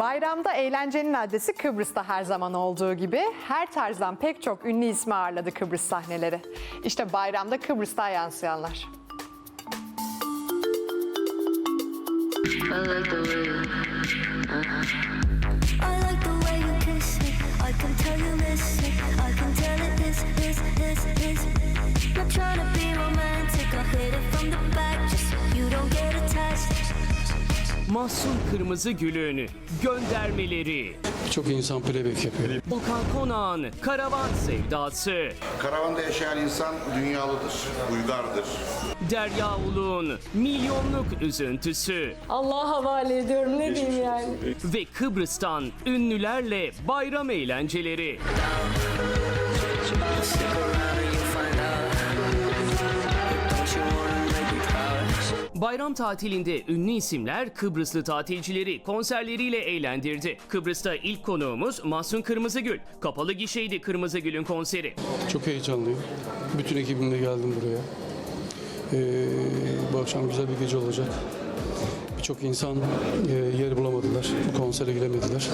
Bayramda eğlencenin adresi Kıbrıs'ta her zaman olduğu gibi her tarzdan pek çok ünlü ismi ağırladı Kıbrıs sahneleri. İşte bayramda Kıbrıs'ta yansıyanlar. İs. Not trying to be romantic. I hit it from the back just so you don't get attached. Mahsun Kırmızı Gül'ün göndermeleri. Çok insan playback yapıyor. Okan Konağ'ın karavan sevdası. Karavanda yaşayan insan dünyalıdır, uygardır. Derya Uluğ'un milyonluk üzüntüsü. Allah'a havale ediyorum ne diyeyim yani. Ve Kıbrıs'tan ünlülerle bayram eğlenceleri. Bayram tatilinde ünlü isimler Kıbrıslı tatilcileri konserleriyle eğlendirdi. Kıbrıs'ta ilk konuğumuz Mahsun Kırmızıgül. Kapalı gişeydi Kırmızıgül'ün konseri. Çok heyecanlıyım. Bütün ekibimle geldim buraya. Ee, bu akşam güzel bir gece olacak. Birçok insan e, yer bulamadılar. Bu konsere giremediler.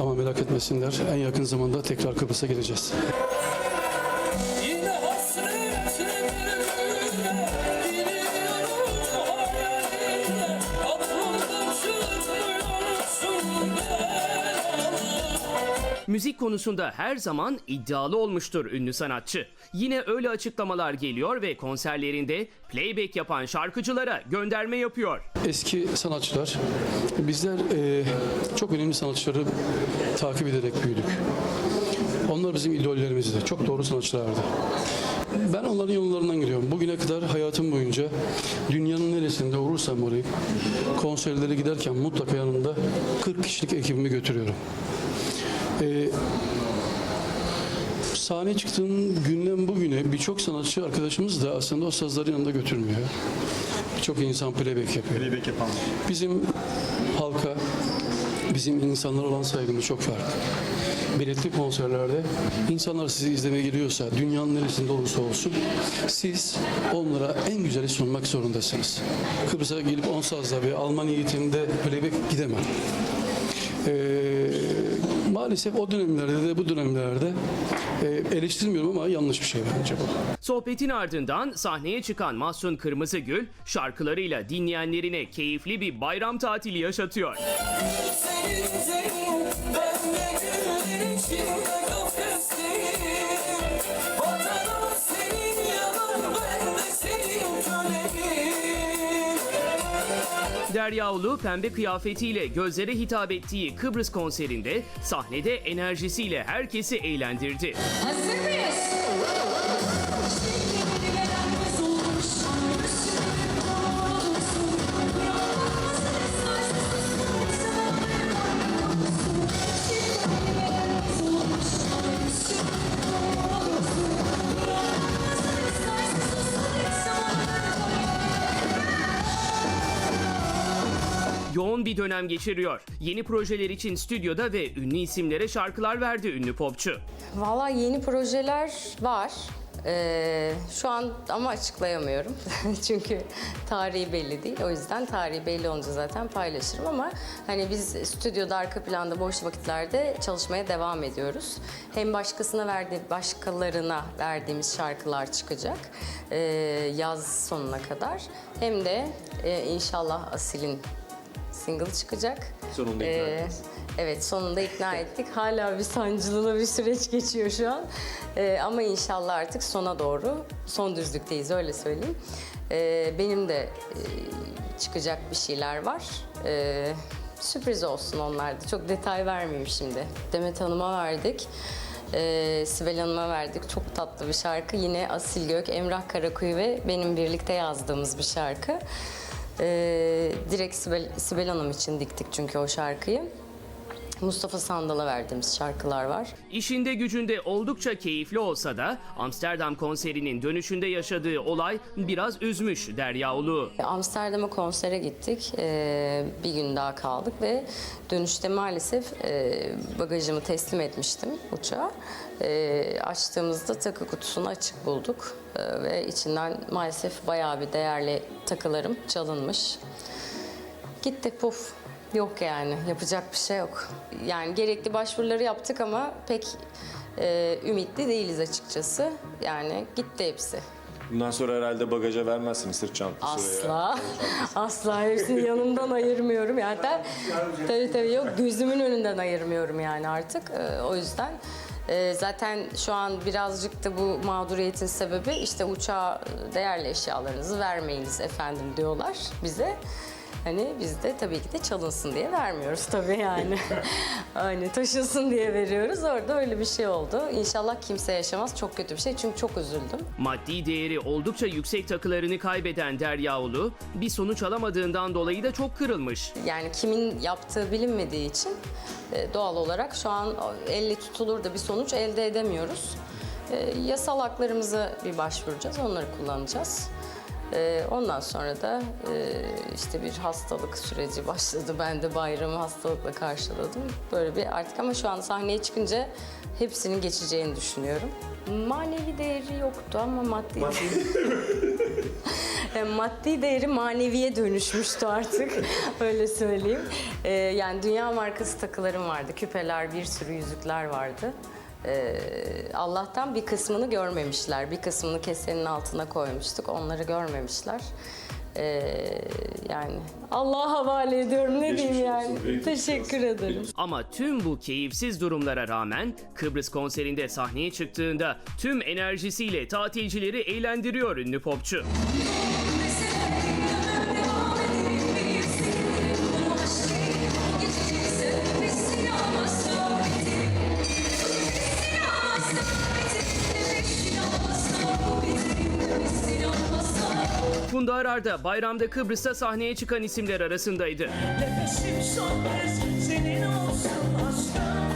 Ama merak etmesinler. En yakın zamanda tekrar Kıbrıs'a geleceğiz. Müzik konusunda her zaman iddialı olmuştur ünlü sanatçı. Yine öyle açıklamalar geliyor ve konserlerinde playback yapan şarkıcılara gönderme yapıyor. Eski sanatçılar, bizler e, çok önemli sanatçıları takip ederek büyüdük. Onlar bizim idollerimizdi. Çok doğru sanatçılardı. Ben onların yollarından gidiyorum. Bugüne kadar hayatım boyunca dünyanın neresinde olursam olayım konserlere giderken mutlaka yanımda 40 kişilik ekibimi götürüyorum. Ee, sahneye çıktığım günden bugüne birçok sanatçı arkadaşımız da aslında o sazların yanında götürmüyor. Birçok insan playback yapıyor. Playback yapan. Bizim halka, bizim insanlara olan saygımız çok farklı. Biletli konserlerde insanlar sizi izlemeye geliyorsa, dünyanın neresinde olursa olsun, siz onlara en güzeli sunmak zorundasınız. Kıbrıs'a gelip 10 sazla ve Alman eğitiminde playback gidemem. Ee, maalesef o dönemlerde de bu dönemlerde e, eleştirmiyorum ama yanlış bir şey bence bu. Sohbetin ardından sahneye çıkan Mahsun Kırmızıgül şarkılarıyla dinleyenlerine keyifli bir bayram tatili yaşatıyor. Senin Derya pembe kıyafetiyle gözlere hitap ettiği Kıbrıs konserinde sahnede enerjisiyle herkesi eğlendirdi. Hazır mıyız? Bir dönem geçiriyor. Yeni projeler için stüdyoda ve ünlü isimlere şarkılar verdi ünlü popçu. Valla yeni projeler var. Ee, şu an ama açıklayamıyorum. Çünkü tarihi belli değil. O yüzden tarihi belli olunca zaten paylaşırım ama hani biz stüdyoda arka planda boş vakitlerde çalışmaya devam ediyoruz. Hem başkasına verdiği, başkalarına verdiğimiz şarkılar çıkacak ee, yaz sonuna kadar. Hem de e, inşallah Asil'in single çıkacak. Sonunda ikna ettiniz. Evet sonunda ikna ettik. Hala bir sancılı bir süreç geçiyor şu an. Ee, ama inşallah artık sona doğru son düzlükteyiz öyle söyleyeyim. Ee, benim de e, çıkacak bir şeyler var. Ee, sürpriz olsun onlar da. Çok detay vermeyeyim şimdi. Demet Hanım'a verdik. Ee, Sibel Hanım'a verdik. Çok tatlı bir şarkı. Yine Asil Gök, Emrah Karakuyu ve benim birlikte yazdığımız bir şarkı. Ee, direkt Sibel, Sibel Hanım için diktik çünkü o şarkıyı. Mustafa Sandal'a verdiğimiz şarkılar var. İşinde gücünde oldukça keyifli olsa da Amsterdam konserinin dönüşünde yaşadığı olay biraz üzmüş Derya Ulu. Amsterdam'a konsere gittik. Ee, bir gün daha kaldık ve dönüşte maalesef e, bagajımı teslim etmiştim uçağa. Açtığımızda takı kutusunu açık bulduk ve içinden maalesef bayağı bir değerli takılarım çalınmış. Gitti puf. Yok yani yapacak bir şey yok. Yani gerekli başvuruları yaptık ama pek e, ümitli değiliz açıkçası. Yani gitti hepsi. Bundan sonra herhalde bagaja vermezsiniz sırt çantası. Asla. Asla hepsini yanımdan ayırmıyorum. Yani hatta tabii tabii yok gözümün önünden ayırmıyorum yani artık. Ee, o yüzden e, zaten şu an birazcık da bu mağduriyetin sebebi işte uçağa değerli eşyalarınızı vermeyiniz efendim diyorlar bize. Hani biz de tabii ki de çalınsın diye vermiyoruz tabii yani. hani taşınsın diye veriyoruz. Orada öyle bir şey oldu. İnşallah kimse yaşamaz. Çok kötü bir şey çünkü çok üzüldüm. Maddi değeri oldukça yüksek takılarını kaybeden Derya Ulu bir sonuç alamadığından dolayı da çok kırılmış. Yani kimin yaptığı bilinmediği için e, doğal olarak şu an elle tutulur da bir sonuç elde edemiyoruz. E, Yasal haklarımıza bir başvuracağız, onları kullanacağız. E, Ondan sonra da e, işte bir hastalık süreci başladı. Ben de bayramı hastalıkla karşıladım. Böyle bir artık ama şu an sahneye çıkınca hepsinin geçeceğini düşünüyorum. Manevi değeri yoktu ama maddi Yani maddi değeri maneviye dönüşmüştü artık öyle söyleyeyim. Ee, yani dünya markası takılarım vardı, küpeler, bir sürü yüzükler vardı. Ee, Allah'tan bir kısmını görmemişler, bir kısmını kesenin altına koymuştuk, onları görmemişler. Ee, yani Allah'a havale ediyorum ne diyeyim yani. Teşekkür ederim. Ama tüm bu keyifsiz durumlara rağmen Kıbrıs konserinde sahneye çıktığında tüm enerjisiyle tatilcileri eğlendiriyor ünlü popçu. Arar da bayramda Kıbrıs'ta sahneye çıkan isimler arasındaydı. Nefesim son kez senin olsun aşkım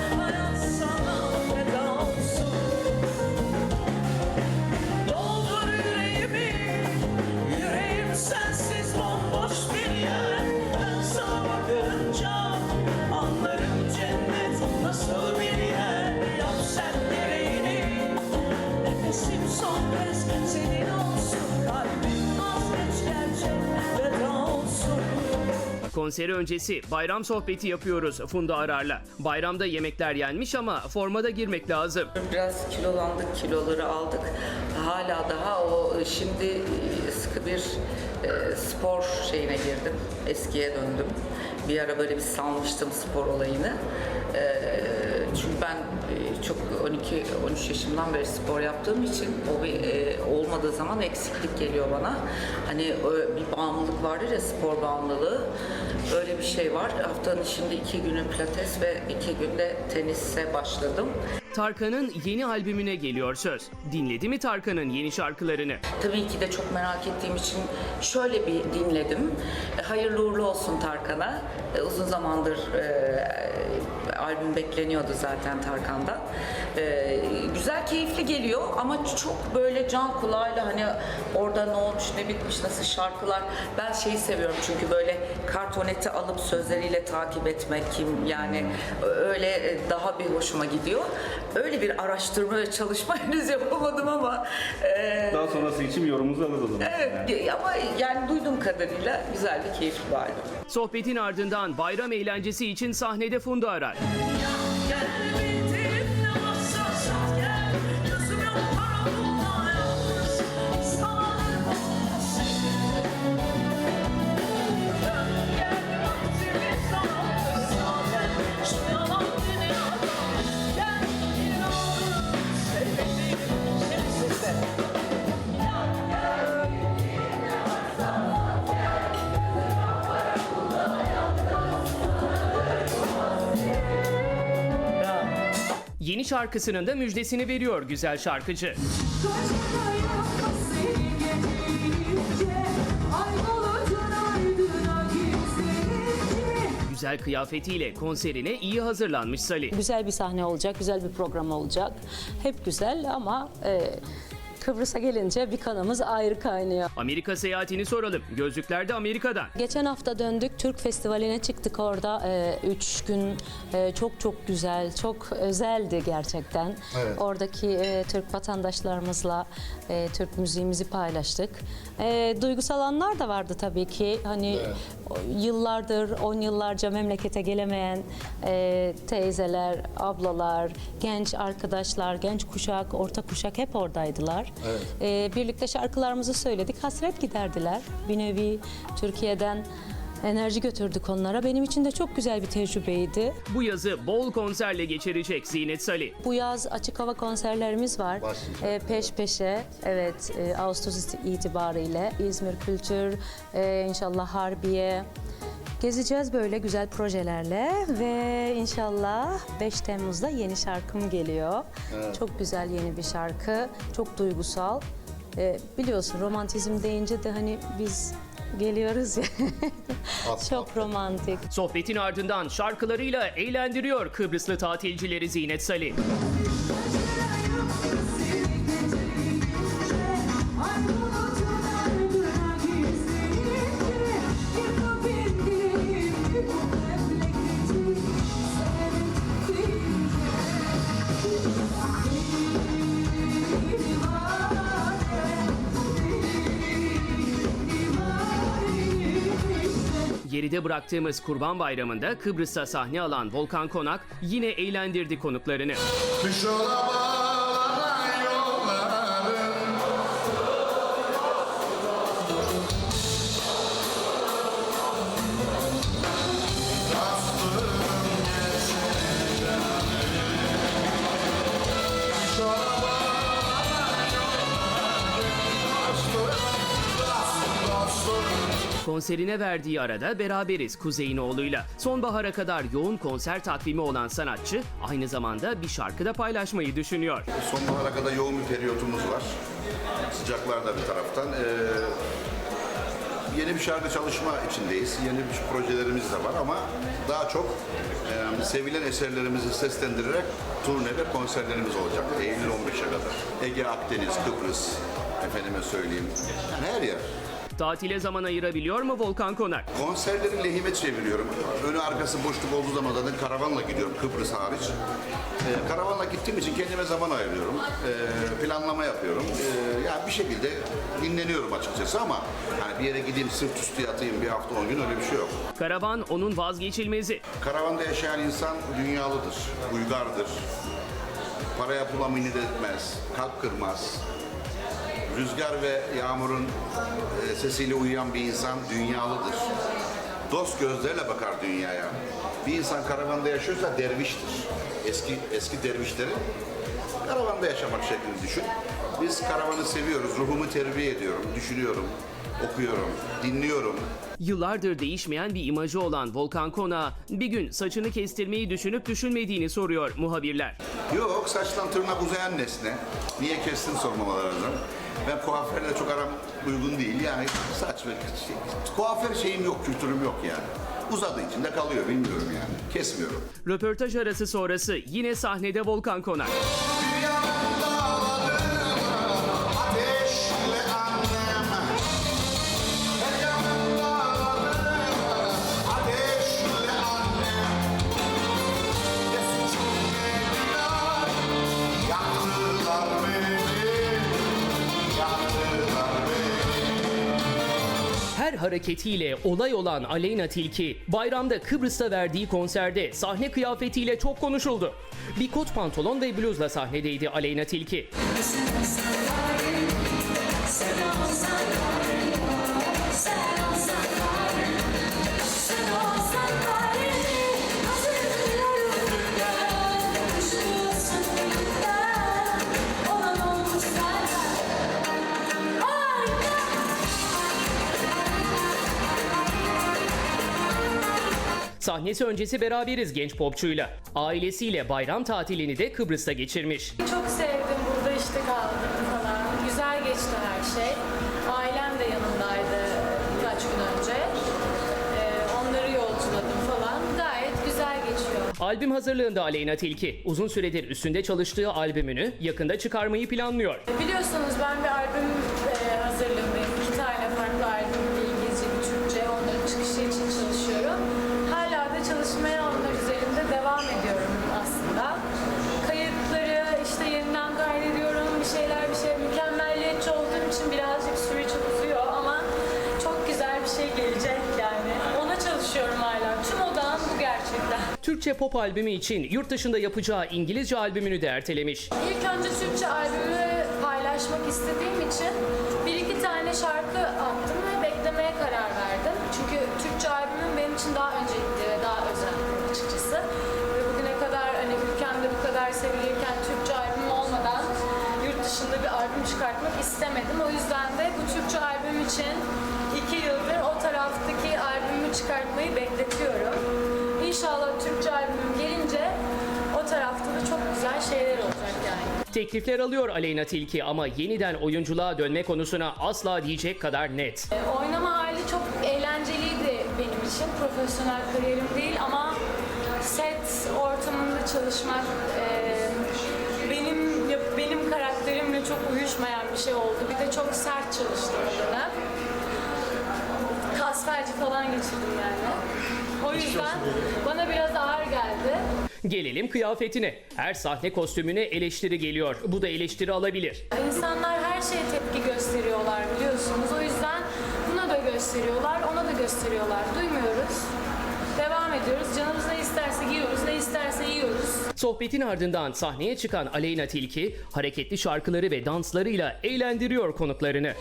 Konseri öncesi bayram sohbeti yapıyoruz Funda Arar'la. Bayramda yemekler yenmiş ama formada girmek lazım. Biraz kilolandık, kiloları aldık. Hala daha o şimdi sıkı bir e, spor şeyine girdim. Eskiye döndüm. Bir ara böyle bir salmıştım spor olayını. E, çünkü ben çok 12-13 yaşımdan beri spor yaptığım için o bir e, olmadığı zaman eksiklik geliyor bana. Hani ö- bir bağımlılık vardır ya spor bağımlılığı. Öyle bir şey var. Haftanın şimdi iki günü pilates ve iki günde tenise başladım. Tarkan'ın yeni albümüne geliyor söz. Dinledi mi Tarkan'ın yeni şarkılarını? Tabii ki de çok merak ettiğim için şöyle bir dinledim. E, Hayırlı uğurlu olsun Tarkan'a. E, Uzun zamandır e, albüm bekleniyordu zaten Tarkan'dan. E, güzel, keyifli geliyor ama çok böyle can kulağıyla hani orada ne olmuş, ne bitmiş, nasıl şarkılar. Ben şeyi seviyorum çünkü böyle kartoneti alıp sözleriyle takip etmek kim yani öyle daha bir hoşuma gidiyor. Öyle bir araştırma ve çalışma henüz yapamadım ama e, Daha sonrası için yorumunuzu alırız o zaman. Evet ama yani duyduğum kadarıyla güzel bir keyifli bir albüm. Sohbetin ardından bayram eğlencesi için sahnede Funda Arar. Gel bildiğin Yeni şarkısının da müjdesini veriyor güzel şarkıcı. Güzel kıyafetiyle konserine iyi hazırlanmış Sali. Güzel bir sahne olacak, güzel bir program olacak. Hep güzel ama e, Kıbrıs'a gelince bir kanımız ayrı kaynıyor. Amerika seyahatini soralım. Gözlükler de Amerika'dan. Geçen hafta döndük Türk Festivali'ne çıktık orada. Ee, üç gün e, çok çok güzel, çok özeldi gerçekten. Oradaki e, Türk vatandaşlarımızla e, Türk müziğimizi paylaştık. E, duygusal anlar da vardı tabii ki. Hani o- yıllardır, on yıllarca memlekete gelemeyen e, teyzeler, ablalar, genç arkadaşlar, genç kuşak, orta kuşak hep oradaydılar. E, birlikte şarkılarımızı söyledik, hasret giderdiler. Bir nevi Türkiye'den enerji götürdük onlara. Benim için de çok güzel bir tecrübeydi. Bu yazı bol konserle geçirecek Zinet Salih. Bu yaz açık hava konserlerimiz var. Ee, peş peşe, evet e, Ağustos itibariyle İzmir Kültür, e, inşallah Harbiye. Gezeceğiz böyle güzel projelerle ve inşallah 5 Temmuz'da yeni şarkım geliyor. Çok güzel yeni bir şarkı, çok duygusal. Ee, biliyorsun romantizm deyince de hani biz geliyoruz ya. çok romantik. Sohbetin ardından şarkılarıyla eğlendiriyor Kıbrıslı tatilcileri Zinet Salih. Geride bıraktığımız Kurban Bayramı'nda Kıbrıs'ta sahne alan Volkan Konak yine eğlendirdi konuklarını. Kış Konserine verdiği arada beraberiz Kuzeyinoğlu'yla. Sonbahara kadar yoğun konser takvimi olan sanatçı aynı zamanda bir şarkı da paylaşmayı düşünüyor. Sonbahara kadar yoğun bir periyotumuz var. Sıcaklar da bir taraftan. Ee, yeni bir şarkı çalışma içindeyiz. Yeni bir projelerimiz de var ama daha çok e, sevilen eserlerimizi seslendirerek turne ve konserlerimiz olacak. Eylül 15'e kadar. Ege, Akdeniz, Kıbrıs, efendime söyleyeyim. Yani her yer. Tatile zaman ayırabiliyor mu Volkan Konak? Konserleri lehime çeviriyorum. Önü arkası boşluk olduğu zaman zaten karavanla gidiyorum Kıbrıs hariç. Ee, karavanla gittiğim için kendime zaman ayırıyorum. Ee, planlama yapıyorum. Ee, yani bir şekilde dinleniyorum açıkçası ama hani bir yere gideyim sırt üstü yatayım bir hafta on gün öyle bir şey yok. Karavan onun vazgeçilmezi. Karavanda yaşayan insan dünyalıdır, uygardır. Paraya pula minnet etmez, kalp kırmaz. Rüzgar ve yağmurun e, sesiyle uyuyan bir insan dünyalıdır. Dost gözlerle bakar dünyaya. Bir insan karavanda yaşıyorsa derviştir. Eski eski dervişlerin karavanda yaşamak şeklini düşün. Biz karavanı seviyoruz, ruhumu terbiye ediyorum, düşünüyorum, okuyorum, dinliyorum. Yıllardır değişmeyen bir imajı olan Volkan Konak'a bir gün saçını kestirmeyi düşünüp düşünmediğini soruyor muhabirler. Yok saçtan tırnak uzayan nesne. Niye kestin sormamaları lazım. Ben kuaförle çok aram uygun değil yani saç ve şey, kuaför şeyim yok, kültürüm yok yani. Uzadığı için de kalıyor bilmiyorum yani. Kesmiyorum. Röportaj arası sonrası yine sahnede Volkan Konak. Dağlarını hareketiyle olay olan Aleyna Tilki, bayramda Kıbrıs'ta verdiği konserde sahne kıyafetiyle çok konuşuldu. Bir kot pantolon ve bluzla sahnedeydi Aleyna Tilki. Sahnesi öncesi beraberiz genç popçuyla. Ailesiyle bayram tatilini de Kıbrıs'ta geçirmiş. Çok sevdim. Burada işte kaldım falan. Güzel geçti her şey. Ailem de yanımdaydı birkaç gün önce. Ee, onları yolculadım falan. Gayet güzel geçiyor. Albüm hazırlığında Aleyna Tilki uzun süredir üstünde çalıştığı albümünü yakında çıkarmayı planlıyor. Biliyorsunuz ben bir albüm e, hazırlığındayım. Türkçe pop albümü için yurt dışında yapacağı İngilizce albümünü de ertelemiş. İlk önce Türkçe albümü paylaşmak istediğim için bir iki tane şarkı attım ve beklemeye karar verdim. Çünkü Türkçe albümüm benim için daha öncelikli ve daha özel açıkçası. Ve bugüne kadar hani ülkemde bu kadar sevilirken Türkçe albüm olmadan yurt dışında bir albüm çıkartmak istemedim. O yüzden de bu Türkçe albüm için iki yıldır o taraftaki albümü çıkartmayı bekletiyorum. İnşallah Türkçe albümüm gelince o tarafta da çok güzel şeyler olacak yani. Teklifler alıyor Aleyna Tilki ama yeniden oyunculuğa dönme konusuna asla diyecek kadar net. E, Oynama hali çok eğlenceliydi benim için. Profesyonel kariyerim değil ama set ortamında çalışmak e, benim benim karakterimle çok uyuşmayan bir şey oldu. Bir de çok sert çalıştım o dönem. Felci falan geçirdim yani. O yüzden bana biraz ağır geldi. Gelelim kıyafetine. Her sahne kostümüne eleştiri geliyor. Bu da eleştiri alabilir. İnsanlar her şeye tepki gösteriyorlar biliyorsunuz. O yüzden buna da gösteriyorlar, ona da gösteriyorlar. Duymuyoruz. Devam ediyoruz. Canımız ne isterse giyiyoruz, ne isterse yiyoruz. Sohbetin ardından sahneye çıkan Aleyna Tilki hareketli şarkıları ve danslarıyla eğlendiriyor konuklarını.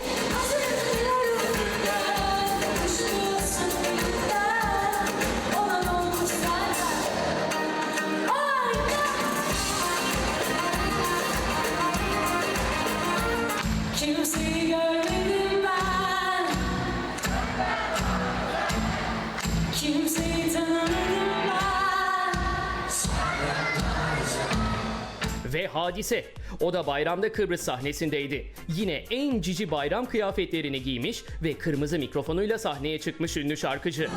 Hadise. O da bayramda Kıbrıs sahnesindeydi. Yine en cici bayram kıyafetlerini giymiş ve kırmızı mikrofonuyla sahneye çıkmış ünlü şarkıcı.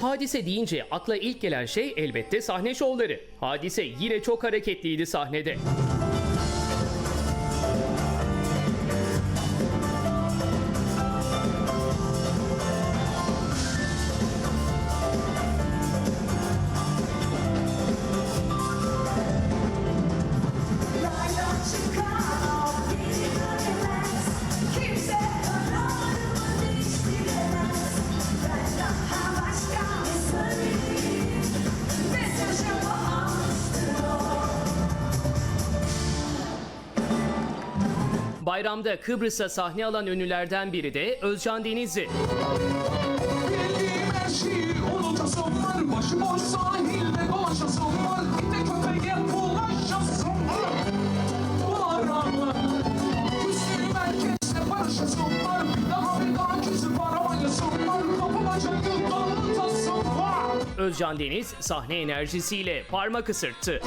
Hadise deyince akla ilk gelen şey elbette sahne şovları. Hadise yine çok hareketliydi sahnede. Bayramda Kıbrıs'a sahne alan ünlülerden biri de Özcan Denizli. Özcan Deniz sahne enerjisiyle parmak ısırttı.